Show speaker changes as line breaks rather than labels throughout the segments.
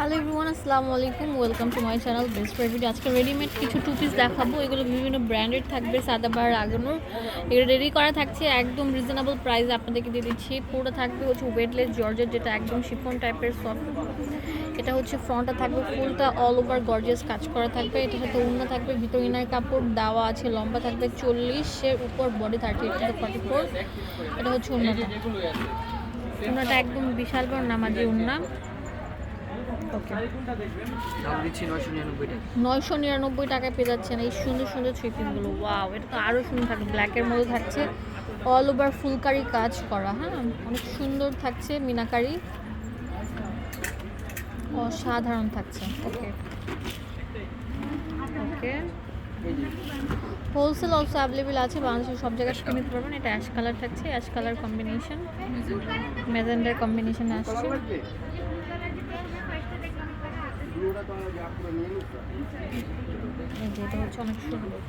Hello everyone আসসালামু আলাইকুম welcome to my channel best private আজকে রেডিমেড কিছু টু পিস দেখাবো। এগুলো বিভিন্ন ব্র্যান্ডেড থাকবে, সাদা সাদাবার লাগানোর। এগুলো রেডি করা থাকছে, একদম রিজনেবল প্রাইস আপনাদেরকে দিয়ে দিচ্ছি। পুরো থাকবে হচ্ছে ওয়েটলেস জর্জের যেটা একদম শিফন টাইপের সফট এটা হচ্ছে ফ্রন্টটা থাকবে ফুলটা অল ওভার গর্জিয়াস কাজ করা থাকবে। এটার সাথে উন্না থাকবে, ভিতর ইনার কাপড়, দেওয়া আছে লম্বা থাকবে চল্লিশের উপর বডি থার্টি এইট থেকে ফর্টি ফোর এটা হচ্ছে উন্নাটা। উন্নাটা একদম বিশাল বড় নামাজি উন্না।
নয়শো নিরানব্বই
টাকায় পেয়ে যাচ্ছেন এই সুন্দর সুন্দর থ্রি পিসগুলো ওয়াও এটা তো আরও সুন্দর থাকবে। ব্ল্যাকের মধ্যে থাকছে অল ওভার ফুলকারি কাজ করা হ্যাঁ? অনেক সুন্দর থাকছে মিনাকারি। অসাধারণ থাকছে। Okay okay wholesale also available আছে বাংলাদেশের সব জায়গায় থেকে নিতে পারবেন। এটা অ্যাশ কালার থাকছে অ্যাশ কালার কম্বিনেশন ম্যাজেন্ডার কম্বিনেশন আসছে। এটা হচ্ছে অনেক সুন্দর।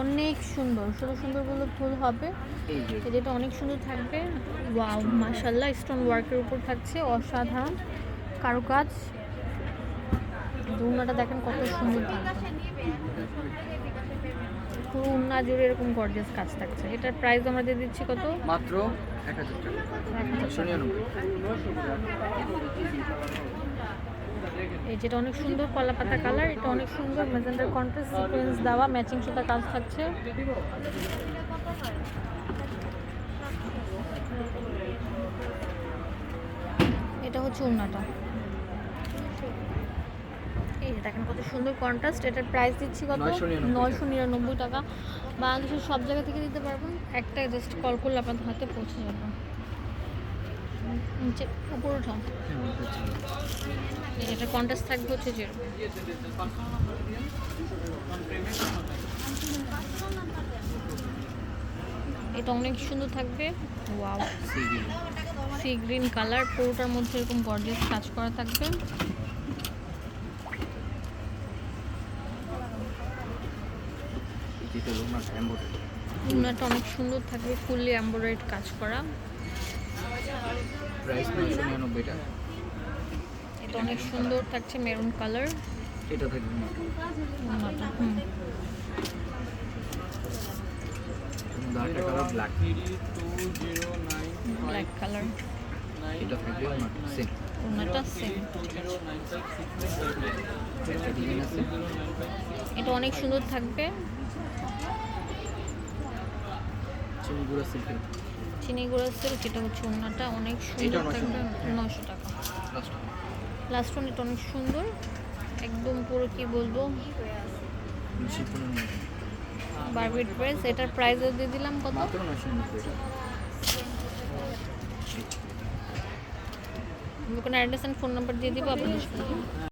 অনেক সুন্দর। সুন্দর সুন্দর বলে ভুল হবে যেটা অনেক সুন্দর থাকবে। ওয়াও মাশাল্লাহ স্টোন ওয়ার্কের উপর থাকছে। অসাধারণ কারুকাজ। দুনাটা দেখেন কত সুন্দর পুরো উন্না জুড়ে এরকম গর্জিয়াস কাজ থাকছে। এটার প্রাইস আমরা দিয়ে দিচ্ছি কত?
মাত্র এক হাজার টাকা।
এই যেটা অনেক সুন্দর কলা পাতা কালার এটা অনেক সুন্দর মেজেন্ডার কন্ট্রাস্ট সিকোয়েন্স দেওয়া ম্যাচিং সুতা কাজ থাকছে। এটা হচ্ছে উন্নাটা। এই যে দেখেন কত সুন্দর কন্ট্রাস্ট এটার প্রাইস দিচ্ছি কত? নয়শো নিরানব্বই টাকা। বাংলাদেশের সব জায়গা থেকে দিতে পারবেন। একটা জাস্ট কল করলে আপনাদের হাতে পৌঁছে যাবে। নিচে উপর উঠাও এটা কন্টাস্ট থাকবে হচ্ছে জিরো এটা অনেক সুন্দর থাকবে। ওয়াও সি গ্রিন কালার পুরোটার মধ্যে এরকম গর্জিয়াস কাজ করা থাকবে। উনাটা অনেক সুন্দর থাকবে ফুললি এম্ব্রয়েড কাজ করা।
প্রাইস নয়শো নিরানব্বই টাকা
এটা অনেক সুন্দর থাকছে মেরুন কালার।
এটা থাকবে
hmm
colour. Black
black colour
এটা থাকবে সেম
সেম এটা অনেক সুন্দর থাকবে।
চিনি সিল্কের
চিনি গুঁড়া সিল্ক এটা হচ্ছে ওনাটা অনেক সুন্দর থাকবে নশো টাকা।
লাস্ট
লাস্ট ওয়ান এটা অনেক সুন্দর। একদম পুরো কি বলব? বারবি ড্রেস এটার প্রাইসও দিয়ে দিলাম কত? কোনো অ্যাড্রেস অ্যান্ড ফোন নাম্বার দিয়ে দিব আপনাদের